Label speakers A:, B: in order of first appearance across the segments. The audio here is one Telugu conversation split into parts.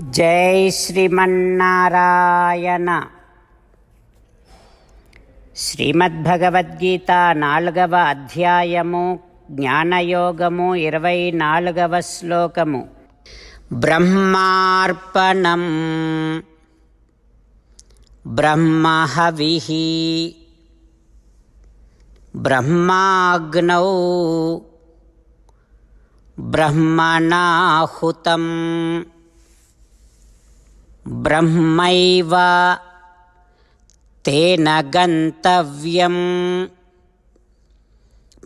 A: జై శ్రీమన్నారాయణ. శ్రీమద్భగవద్గీత నాలుగవ అధ్యాయము జ్ఞానయోగము ఇరవై నాలుగవ శ్లోకము. బ్రహ్మార్పణం. బ్రహ్మహవి బ్రహ్మాగ్నౌ. బ్రహ్మణాహుతం. బ్రహ్మైవ తేన గంతవ్యం.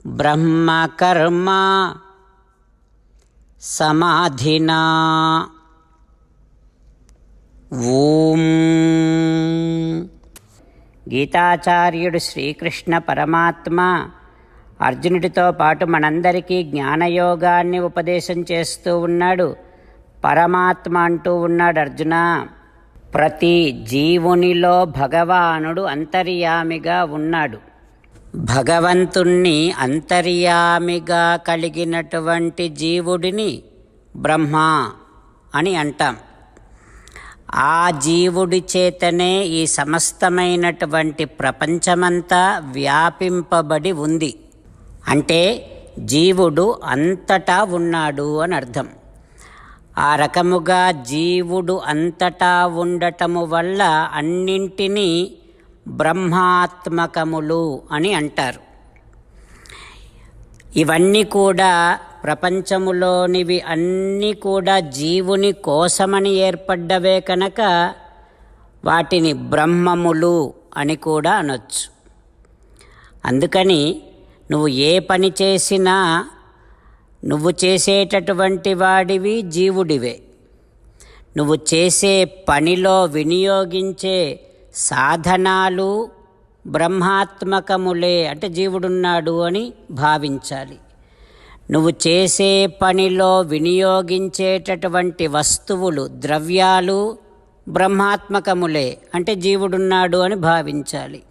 A: బ్రహ్మకర్మ సమాధినా. ఓం. గీతాచార్యుడు శ్రీకృష్ణ పరమాత్మ అర్జునుడితో పాటు మనందరికీ జ్ఞానయోగాన్ని ఉపదేశం చేస్తూ ఉన్నాడు. పరమాత్మ అంటూ ఉన్నాడు అర్జున. ప్రతి జీవునిలో భగవానుడు అంతర్యామిగా ఉన్నాడు. భగవంతుణ్ణి అంతర్యామిగా కలిగినటువంటి జీవుడిని బ్రహ్మ అని అంటాం. ఆ జీవుడి చేతనే ఈ సమస్తమైనటువంటి ప్రపంచమంతా వ్యాపింపబడి ఉంది. అంటే జీవుడు అంతటా ఉన్నాడు అని అర్థం. ఆ రకముగా జీవుడు అంతటా ఉండటము వల్ల అన్నింటినీ బ్రహ్మాత్మకములు అని అంటారు. ఇవన్నీ కూడా ప్రపంచములోనివి అన్నీ కూడా జీవుని కోసమని ఏర్పడ్డవే కనుక వాటిని బ్రహ్మములు అని కూడా అనొచ్చు. అందుకని నువ్వు ఏ పని చేసినా నువ్వు చేసేటటువంటి వాడివి జీవుడివే. నువ్వు చేసే పనిలో వినియోగించే సాధనాలు బ్రహ్మాత్మకములే అంటే జీవుడున్నాడు అని భావించాలి. నువ్వు చేసే పనిలో వినియోగించేటటువంటి వస్తువులు ద్రవ్యాలు బ్రహ్మాత్మకములే అంటే జీవుడున్నాడు అని భావించాలి.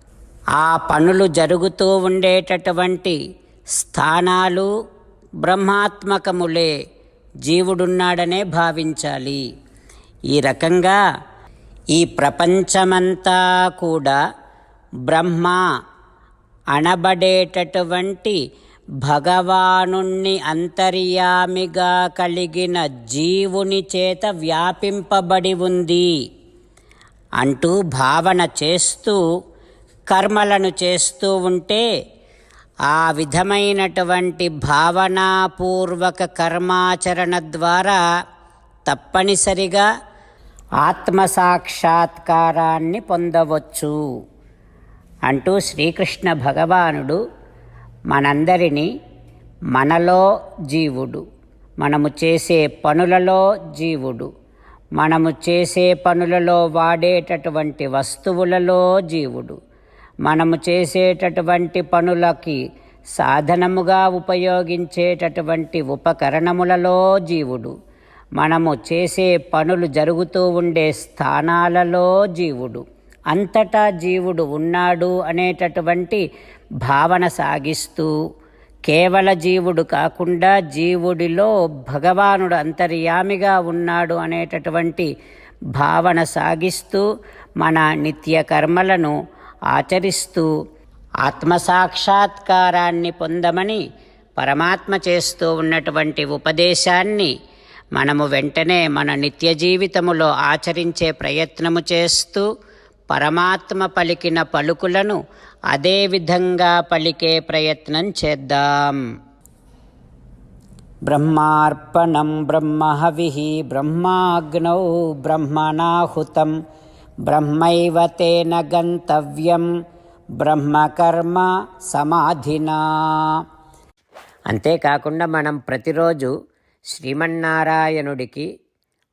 A: ఆ పనులు జరుగుతూ ఉండేటటువంటి స్థానాలు బ్రహ్మాత్మకములే జీవుడున్నాడనే భావించాలి. ఈ రకంగా ఈ ప్రపంచమంతా కూడా బ్రహ్మ అనబడేటటువంటి భగవానుణ్ణి అంతర్యామిగా కలిగిన జీవుని చేత వ్యాపింపబడి ఉంది. అంటూ భావన చేస్తూ కర్మలను చేస్తూ ఉంటే ఆ విధమైనటువంటి భావనాపూర్వక కర్మాచరణ ద్వారా తప్పనిసరిగా ఆత్మసాక్షాత్కారాన్ని పొందవచ్చు అంటూ శ్రీకృష్ణ భగవానుడు మనందరినీ మనలో జీవుడు. మనము చేసే పనులలో జీవుడు. మనము చేసే పనులలో వాడేటటువంటి వస్తువులలో జీవుడు. మనము చేసేటటువంటి పనులకి సాధనముగా ఉపయోగించేటటువంటి ఉపకరణములలో జీవుడు. మనము చేసే పనులు జరుగుతూ ఉండే స్థానాలలో జీవుడు. అంతటా జీవుడు ఉన్నాడు అనేటటువంటి భావన సాగిస్తూ కేవల జీవుడు కాకుండా జీవుడిలో భగవానుడు అంతర్యామిగా ఉన్నాడు అనేటటువంటి భావన సాగిస్తూ మన నిత్య కర్మలను ఆచరిస్తూ ఆత్మసాక్షాత్కారాన్ని పొందమని పరమాత్మ చేస్తూ ఉన్నటువంటి ఉపదేశాన్ని మనము వెంటనే మన నిత్య జీవితములో ఆచరించే ప్రయత్నము చేస్తూ పరమాత్మ పలికిన పలుకులను అదే విధంగా పలికే ప్రయత్నం చేద్దాం. బ్రహ్మార్పణం బ్రహ్మహవి బ్రహ్మాగ్నౌ బ్రహ్మణాహుతం బ్రహ్మైవ తేన గంతవ్యం బ్రహ్మకర్మ సమాధినా. అంతేకాకుండా మనం ప్రతిరోజు శ్రీమన్నారాయణుడికి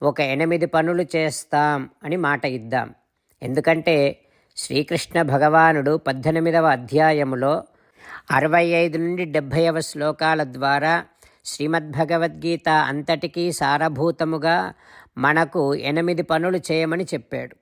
A: ఒక ఎనిమిది పనులు చేస్తాం అని మాట ఇద్దాం. ఎందుకంటే శ్రీకృష్ణ భగవానుడు పద్దెనిమిదవ అధ్యాయములో అరవై ఐదు నుండి డెబ్భైవ శ్లోకాల ద్వారా శ్రీమద్భగవద్గీత అంతటికీ సారభూతముగా మనకు ఎనిమిది పనులు చేయమని చెప్పాడు.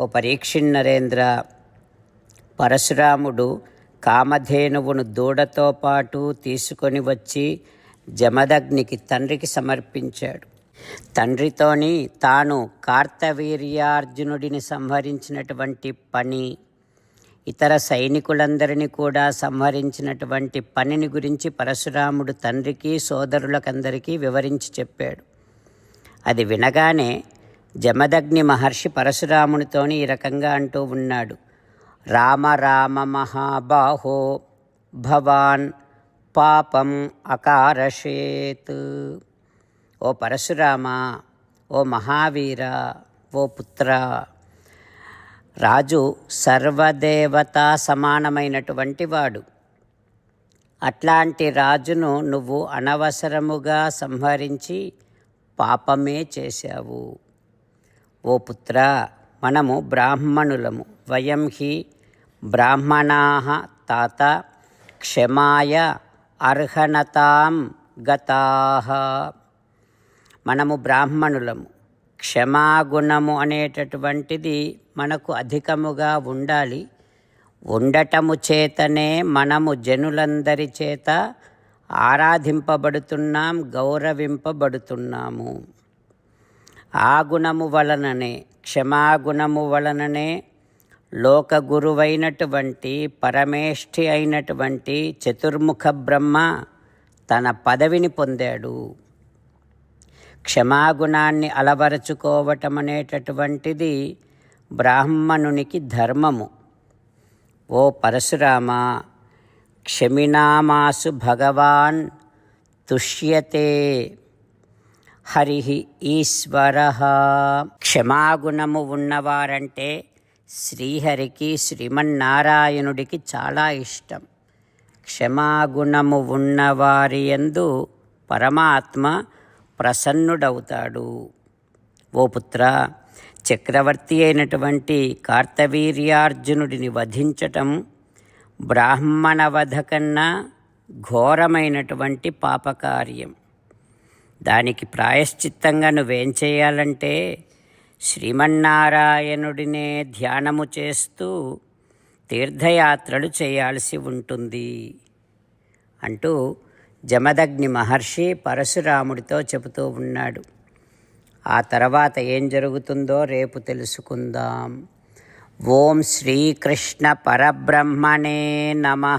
A: ఓ పరీక్షిన్నరేంద్ర పరశురాముడు కామధేనువును దూడతో పాటు తీసుకొని వచ్చి జమదగ్నికి తండ్రికి సమర్పించాడు. తండ్రితోని తాను కార్తవీర్యార్జునుడిని సంహరించినటువంటి పని ఇతర సైనికులందరినీ కూడా సంహరించినటువంటి పనిని గురించి పరశురాముడు తండ్రికి సోదరులకందరికీ వివరించి చెప్పాడు. అది వినగానే జమదగ్ని మహర్షి పరశురామునితోని ఈ రకంగా అంటూ ఉన్నాడు. రామ రామ మహాబాహో భవాన్ పాపం అకారషేత్. ఓ పరశురామ ఓ మహావీర ఓ పుత్ర. రాజు సర్వదేవతా సమానమైనటువంటి వాడు. అట్లాంటి రాజును నువ్వు అనవసరముగా సంహరించి పాపమే చేశావు. ఓ పుత్ర మనము బ్రాహ్మణులము. వయం హి బ్రాహ్మణా తాత క్షమాయ అర్హనతాం గతా. మనము బ్రాహ్మణులము. క్షమాగుణము అనేటటువంటిది మనకు అధికముగా ఉండాలి. ఉండటము చేతనే మనము జనులందరి చేత ఆరాధింపబడుతున్నాం గౌరవింపబడుతున్నాము. ఆ గుణము వలననే క్షమాగుణము వలననే లోకగురువైనటువంటి పరమేష్ఠి అయినటువంటి చతుర్ముఖ బ్రహ్మ తన పదవిని పొందాడు. క్షమాగుణాన్ని అలవరచుకోవటం అనేటటువంటిది బ్రాహ్మణునికి ధర్మము. ఓ పరశురామ క్షమినామాసు భగవాన్ తుష్యతే. హరి ఈశ్వర. క్షమాగుణము ఉన్నవారంటే శ్రీహరికి శ్రీమన్నారాయణుడికి చాలా ఇష్టం. క్షమాగుణము ఉన్నవారి ఎందు పరమాత్మ ప్రసన్నుడవుతాడు. ఓ పుత్ర చక్రవర్తి అయినటువంటి కార్తవీర్యార్జునుడిని వధించటం బ్రాహ్మణ వధ కన్నా ఘోరమైనటువంటి పాపకార్యం. దానికి ప్రాయశ్చిత్తంగా నువ్వేం చేయాలంటే శ్రీమన్నారాయణుడినే ధ్యానము చేస్తూ తీర్థయాత్రలు చేయాల్సి ఉంటుంది అంటూ జమదగ్ని మహర్షి పరశురాముడితో చెబుతూ ఉన్నాడు. ఆ తర్వాత ఏం జరుగుతుందో రేపు తెలుసుకుందాం. ఓం శ్రీకృష్ణ పరబ్రహ్మణే నమ.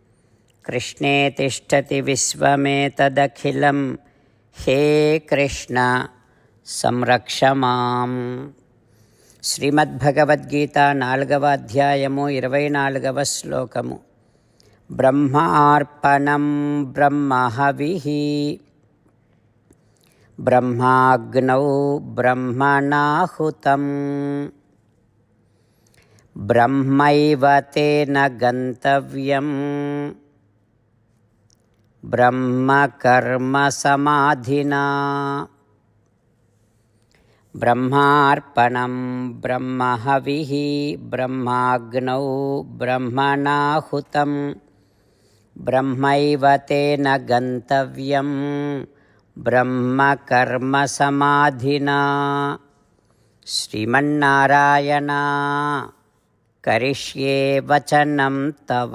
A: कृष्णे तिष्ठति विश्वमेतदखिलं हे कृष्ण సంరక్ష మాం శ్రీమద్భగవద్గీత నాలుగవ అధ్యాయము ఇరవై నాలుగవ శ్లోకము ब्रह्मार्पणं ब्रह्महविः ब्रह्माग्नौ ब्रह्मणाहुतं ब्रह्मैव तेन गन्तव्यं ब्रह्मकर्मसमाधिना ब्रह्मार्पणं ब्रह्महविः ब्रह्माग्नौ ब्रह्मणाहुतं ब्रह्मैव तेन गन्तव्यं ब्रह्मकर्मसमाधिना श्रीमन्नारायण करिष्ये वचनं तव